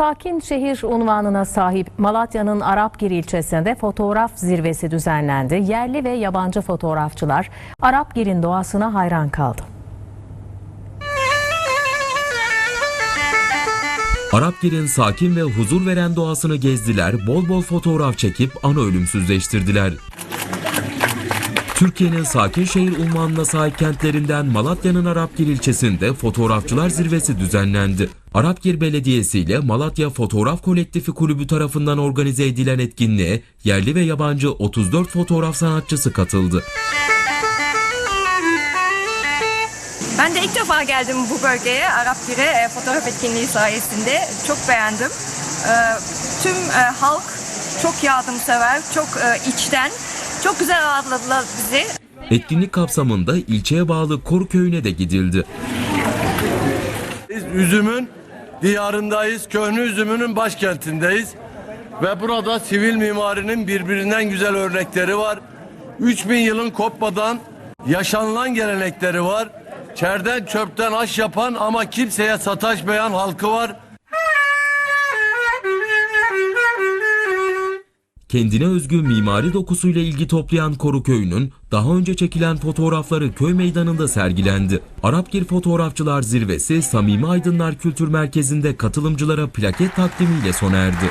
Sakin şehir unvanına sahip Malatya'nın Arapgir ilçesinde fotoğraf zirvesi düzenlendi. Yerli ve yabancı fotoğrafçılar Arapgir'in doğasına hayran kaldı. Arapgir'in sakin ve huzur veren doğasını gezdiler, bol bol fotoğraf çekip ana ölümsüzleştirdiler. Türkiye'nin sakin şehir unvanına sahip kentlerinden Malatya'nın Arapgir ilçesinde fotoğrafçılar zirvesi düzenlendi. Arapgir Belediyesi ile Malatya Fotoğraf Kolektifi Kulübü tarafından organize edilen etkinliğe yerli ve yabancı 34 fotoğraf sanatçısı katıldı. Ben de ilk defa geldim bu bölgeye, Arapgir'e e, fotoğraf etkinliği sayesinde. Çok beğendim. E, tüm e, halk çok yardımsever, çok içten. Çok güzel ağırladılar bizi. Etkinlik kapsamında ilçeye bağlı Koru Köyü'ne de gidildi. Biz üzümün diyarındayız. Köhnü üzümünün başkentindeyiz. Ve burada sivil mimarinin birbirinden güzel örnekleri var. 3000 yılın kopmadan yaşanılan gelenekleri var. Çerden çöpten aş yapan ama kimseye sataşmayan halkı var. Kendine özgü mimari dokusuyla ilgi toplayan Koru Köyü'nün daha önce çekilen fotoğrafları köy meydanında sergilendi. Arapgir Fotoğrafçılar Zirvesi Samimi Aydınlar Kültür Merkezi'nde katılımcılara plaket takdimiyle sona erdi.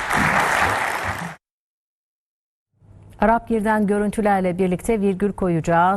Arapgir'den görüntülerle birlikte virgül koyacağı